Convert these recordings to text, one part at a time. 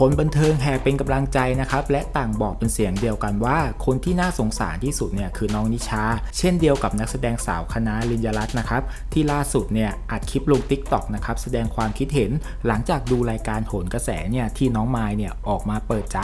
คนบันเทิงแห่เป็นกำลังใจนะครับ และต่างบอกเป็นเสียงเดียวกันว่า คนที่น่าสงสารที่สุดเนี่ยคือน้องนิชา เช่นเดียวกับนักแสดงสาวคณะลินยรัตน์นะครับ ที่ล่าสุดเนี่ยอัดคลิปลง t ิ k t o k นะครับแสดงความคิดเห็นหลังจากดูรายการโหนกระแสเนี่ยที่น้องไมายเนี่ยออกมาเปิดใจ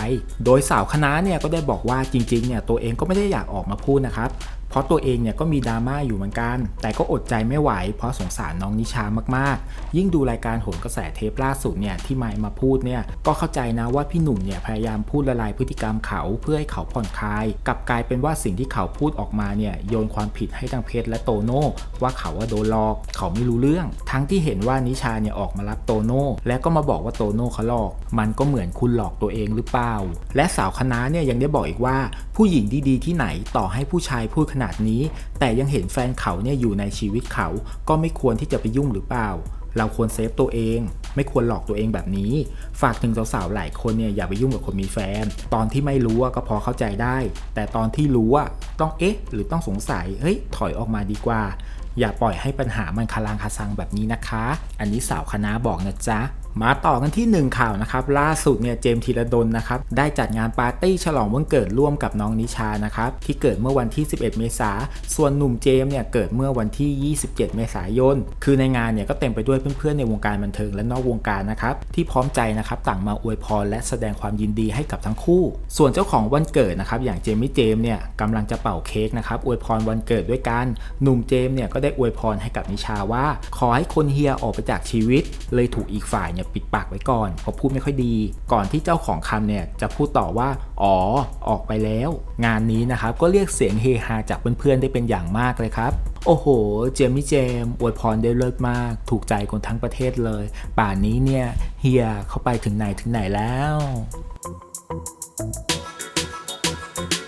โดยสาวคณะเนี่ยก็ได้บอกว่าจริงๆเนี่ยตัวเองก็ไม่ได้อยากออกมาพูดนะครับ เพราะตัวเองเนี่ยก็มีดราม่าอยู่เหมือนกัน แต่ก็อดใจไม่ไหว เพราะสงสารน้องนิชามากๆ ยิ่งดูรายการโหนกระแสเทปล่าสุดเนี่ยที่ไมค์มาพูดเนี่ยก็เข้าใจนะว่าพี่หนุ่มเนี่ยพยายามพูดละลายพฤติกรรมเขาเพื่อให้เขาผ่อนคลายกลับกลายเป็นว่าสิ่งที่เขาพูดออกมาเนี่ยโยนความผิดให้ทางเพชรและโตโน่ว่าเขาว่าโดนหลอก เขาไม่รู้เรื่อง ทั้งที่เห็นว่านิชาเนี่ยออกมารับโตโน่แล้วก็มาบอกว่าโตโน่เขาหลอก มันก็เหมือนคุณหลอกตัวเองหรือเปล่า และสาวคณะเนี่ยยังได้บอกอีกว่า ผู้หญิงดีๆที่ไหนต่อให้ผู้ชายพูดขนาดนี้ แต่ยังเห็นแฟนเขาเนี่ยอยู่ในชีวิตเขา ก็ไม่ควรที่จะไปยุ่งหรือเปล่า เราควรเซฟตัวเอง ไม่ควรหลอกตัวเองแบบนี้ ฝากถึงสาวๆหลายคนเนี่ยอย่าไปยุ่งกับคนมีแฟน ตอนที่ไม่รู้ก็พอเข้าใจได้ แต่ตอนที่รู้อะต้องเอ๊ะ หรือต้องสงสัยเฮ้ยถอยออกมาดีกว่า อย่าปล่อยให้ปัญหามันคาลางคาซังแบบนี้นะคะ อันนี้สาวคณะบอกนะจ๊ะ มาต่อกันที่หนึ่งข่าวนะครับล่าสุดเนี่ยเจมส์ธีรดลนะครับได้จัดงานปาร์ตี้ฉลองวันเกิดร่วมกับน้องนิชานะครับที่เกิดเมื่อวันที่ 11 เมษาส่วนหนุ่มเจมส์เนี่ยเกิดเมื่อวันที่ 27 เมษายน คือในงานเนี่ยก็เต็มไปด้วยเพื่อนๆในวงการบันเทิงและนอกวงการนะครับที่พร้อมใจนะครับต่างมาอวยพรและแสดงความยินดีให้กับทั้งคู่ ส่วนเจ้าของวันเกิดนะครับอย่างเจมี่เจมส์เนี่ยกำลังจะเป่าเค้กนะครับอวยพรวันเกิดด้วยกันหนุ่มเจมส์เนี่ยก็ได้อวยพรให้กับนิชาว่า ขอให้คนเฮียออกไปจากชีวิต เลยถูกอีกฝ่ายเนี่ยปิดปากไว้ก่อนเพราะพูดไม่ค่อยดี ก่อนที่เจ้าของคำเนี่ยจะพูดต่อว่า อ๋อ ออกไปแล้ว งานนี้นะครับก็เรียกเสียงเฮฮาจากเพื่อนๆได้เป็นอย่างมากเลยครับโอ้โห เจมี่เจมอวยพรได้เลิศมาก ถูกใจคนทั้งประเทศเลย ป่านนี้เนี่ย เฮียเข้าไปถึงไหนถึงไหนแล้ว